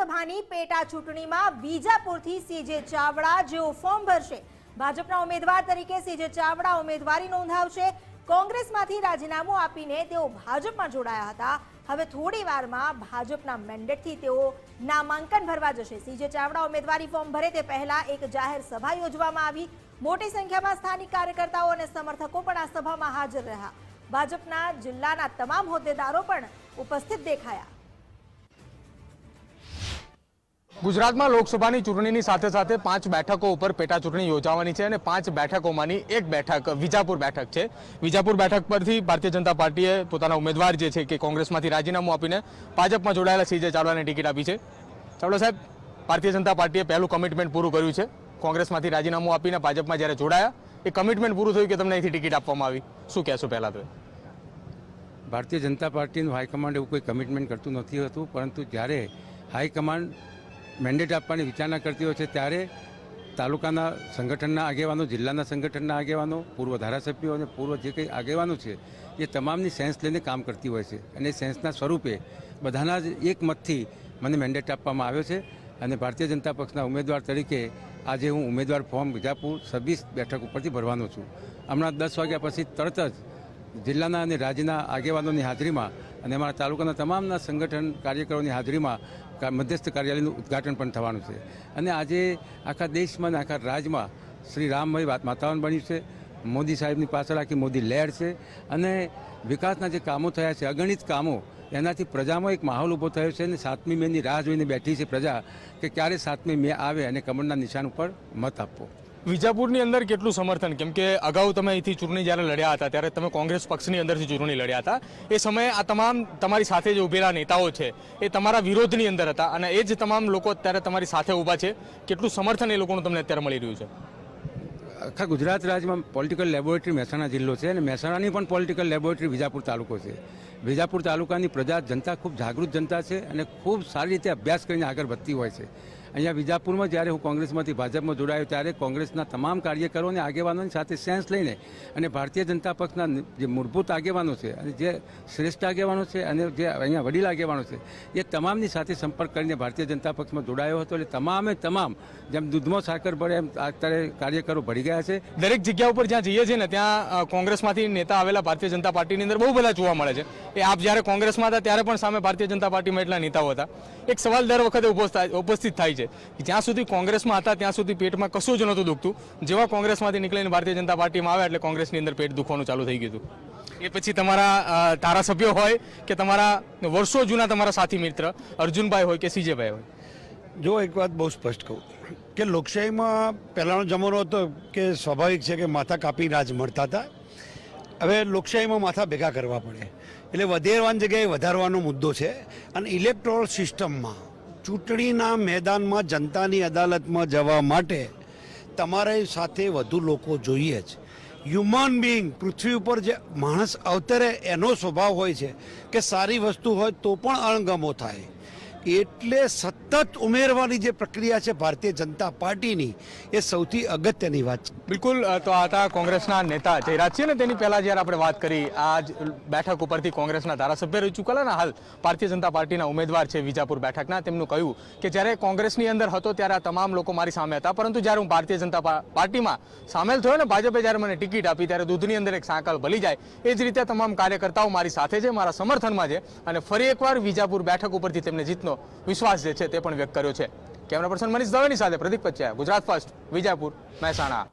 ધારાસભાની પેટા ચૂંટણીમાં વિજાપુરથી સીજે ચાવડા જેઓ ફોર્મ ભરશે. ભાજપના ઉમેદવાર તરીકે સીજે ચાવડા ઉમેદવારી નોંધાવશે. કોંગ્રેસમાંથી રાજીનામું આપીને તેઓ ભાજપમાં જોડાયા હતા. હવે થોડી વારમાં ભાજપના મેન્ડેટથી તેઓ નામાંકન ભરવા જશે. સીજે ચાવડા ઉમેદવારી ફોર્મ ભરે તે પહેલા એક જાહેર સભા યોજવામાં આવી. મોટી સંખ્યામાં સ્થાનિક કાર્યકર્તાઓ અને સમર્થકો પણ આ સભામાં હાજર રહ્યા. ભાજપના જિલ્લાના તમામ હોદ્દેદારો પણ ઉપસ્થિત દેખાયા. ગુજરાતમાં લોકસભાની ચૂંટણીની સાથે સાથે પાંચ બેઠકો ઉપર પેટા ચૂંટણી યોજાવાની છે અને પાંચ બેઠકોમાંની એક બેઠક વિજાપુર બેઠક છે. વિજાપુર બેઠક પરથી ભારતીય જનતા પાર્ટીએ પોતાના ઉમેદવાર જે છે કે કોંગ્રેસમાંથી રાજીનામું આપીને ભાજપમાં જોડાયેલા સીજે ચાવડાને ટિકિટ આપી છે. ચાવડા સાહેબ, ભારતીય જનતા પાર્ટીએ પહેલું કમિટમેન્ટ પૂરું કર્યું છે. કોંગ્રેસમાંથી રાજીનામું આપીને ભાજપમાં જ્યારે જોડાયા, એ કમિટમેન્ટ પૂરું થયું કે તમને અહીંથી ટિકિટ આપવામાં આવી. શું કહેશો પહેલાં તો ભારતીય જનતા પાર્ટીનું હાઈકમાન્ડ એવું કોઈ કમિટમેન્ટ કરતું નથી હોતું, પરંતુ જ્યારે હાઈકમાન્ડ મેન્ડેટ આપવાની વિચારણા કરતી હોય છે, ત્યારે તાલુકાના સંગઠનના આગેવાનો, જિલ્લાના સંગઠનના આગેવાનો, પૂર્વ ધારાસભ્યો અને પૂર્વ જે કંઈ આગેવાનો છે, એ તમામની સેન્સ લઈને કામ કરતી હોય છે. અને સેન્સના સ્વરૂપે બધાના જ એક મતથી મને મેન્ડેટ આપવામાં આવ્યો છે. અને ભારતીય જનતા પક્ષના ઉમેદવાર તરીકે આજે હું ઉમેદવાર ફોર્મ વિજાપુર છવ્વીસ બેઠક ઉપરથી ભરવાનો છું. હમણાં દસ વાગ્યા પછી તરત જ જિલ્લાના અને રાજ્યના આગેવાનોની હાજરીમાં અને અમારા તાલુકાના તમામના સંગઠન કાર્યકરોની હાજરીમાં મધ્યસ્થ કાર્યાલયનું ઉદ્ઘાટન પણ થવાનું છે. અને આજે આખા દેશમાં અને આખા રાજ્યમાં શ્રી રામભાઈ વાત વાતાવરણ બન્યું છે. મોદી સાહેબની પાછળ આખી મોદી લહેર છે. અને વિકાસના જે કામો થયા છે, અગણિત કામો, એનાથી પ્રજામાં એક માહોલ ઊભો થયો છે અને સાતમી મેની રાહ જોઈને બેઠી છે પ્રજા કે ક્યારે સાતમી મે આવે અને કમળના નિશાન ઉપર મત આપવો. વિજાપુરની અંદર કેટલું સમર્થન? કેમ કે અગાઉ તમે અહીંથી ચૂંટણી જ્યારે લડ્યા હતા, ત્યારે તમે કોંગ્રેસ પક્ષની અંદરથી ચૂંટણી લડ્યા હતા. એ સમયે આ તમામ તમારી સાથે જે ઉભેલા નેતાઓ છે, એ તમારા વિરોધની અંદર હતા અને એ જ તમામ લોકો અત્યારે તમારી સાથે ઊભા છે. કેટલું સમર્થન એ લોકોનું તમને અત્યારે મળી રહ્યું છે? આખા ગુજરાત રાજ્યમાં પોલિટિકલ લેબોરેટરી મહેસાણા જિલ્લો છે અને મહેસાણાની પણ પોલિટિકલ લેબોરેટરી વિજાપુર તાલુકો છે. વિજાપુર તાલુકાની પ્રજા, જનતા ખૂબ જાગૃત જનતા છે અને ખૂબ સારી રીતે અભ્યાસ કરીને આગળ વધતી હોય છે. અહીંયા વિજાપુરમાં જ્યારે હું કોંગ્રેસમાંથી ભાજપમાં જોડાયો ત્યારે કોંગ્રેસના તમામ કાર્યકરો અને આગેવાનોની સાથે સેન્સ લઈને અને ભારતીય જનતા પક્ષના જે મૂળભૂત આગેવાનો છે અને જે શ્રેષ્ઠ આગેવાનો છે અને જે અહીંયા વડીલ આગેવાનો છે, એ તમામની સાથે સંપર્ક કરીને ભારતીય જનતા પક્ષમાં જોડાયો હતો એટલે તમામે તમામ જેમ દૂધમાં સાકર ભળે એમ અત્યારે કાર્યકરો ભળી ગયા છે. દરેક જગ્યા ઉપર જ્યાં જઈએ છીએ ને, ત્યાં કોંગ્રેસમાંથી નેતા આવેલા ભારતીય જનતા પાર્ટીની અંદર બહુ બધા જોવા મળે છે. એ આપ જ્યારે કોંગ્રેસમાં હતા ત્યારે પણ સામે ભારતીય જનતા પાર્ટીમાં એટલા નેતાઓ હતા. એક સવાલ દર વખતે ઉપસ્થિત થાય છે કે જ્યાં સુધી કોંગ્રેસમાં હતા ત્યાં સુધી પેટમાં કશું જ નહોતું દુખતું. જેવા કોંગ્રેસમાંથી નીકળીને ભારતીય જનતા પાર્ટીમાં આવ્યા એટલે કોંગ્રેસની અંદર પેટ દુખવાનું ચાલુ થઈ ગયું હતું. એ પછી તમારા ધારાસભ્યો હોય કે તમારા વર્ષો જૂના તમારા સાથી મિત્ર, અર્જુનભાઈ હોય કે સીજેભાઈ હોય? જો એક વાત બહુ સ્પષ્ટ કહું, કે લોકશાહીમાં પહેલાંનો જમાનો હતો કે સ્વાભાવિક છે કે માથા કાપી રાજ મળતા હતા. હવે લોકશાહીમાં માથા ભેગા કરવા પડે. એટલે વધેરવાની જગ્યાએ વધારવાનો મુદ્દો છે. અને ઇલેક્ટ્રોલ સિસ્ટમમાં, ચૂંટણીના મેદાનમાં, જનતાની અદાલતમાં જવા માટે તમારે સાથે વધુ લોકો જોઈએ જ. હ્યુમન બિંગ પૃથ્વી ઉપર જે માણસ અવતરે એનો સ્વભાવ હોય છે કે સારી વસ્તુ હોય તો પણ અણગમો થાય. એટલે સતત ઉમેરવાની જે પ્રક્રિયા છે ભારતીય જનતા પાર્ટીની, એ સૌથી અગત્યની વાત છે. બિલકુલ તો આ હતા કોંગ્રેસના નેતા જયરાજ છે ને તેની પહેલા જ્યારે આપણે વાત કરી આ જ બેઠક ઉપરથી કોંગ્રેસના ધારાસભ્ય રહી ચૂકેલા ને હાલ ભારતીય જનતા પાર્ટીના ઉમેદવાર છે વિજાપુર બેઠકના, તેમનું કહ્યું કે જ્યારે કોંગ્રેસની અંદર હતો ત્યારે આ તમામ લોકો મારી સામે હતા, પરંતુ જ્યારે હું ભારતીય જનતા પાર્ટીમાં સામેલ થયો ને ભાજપે જ્યારે મને ટિકિટ આપી ત્યારે દૂધની અંદર એક સાંકળ ભલી જાય, એ જ રીતે તમામ કાર્યકર્તાઓ મારી સાથે છે, મારા સમર્થનમાં છે અને ફરી એકવાર વિજાપુર બેઠક ઉપરથી તેમને જીતનો વિશ્વાસ જે છે તે પણ વ્યક્ત કર્યો છે. કેમેરા પર્સન મનીષ દવેની સાથે પ્રદીપ પચ્યા ગુજરાત ફર્સ્ટ વિજાપુર મહેસાણા.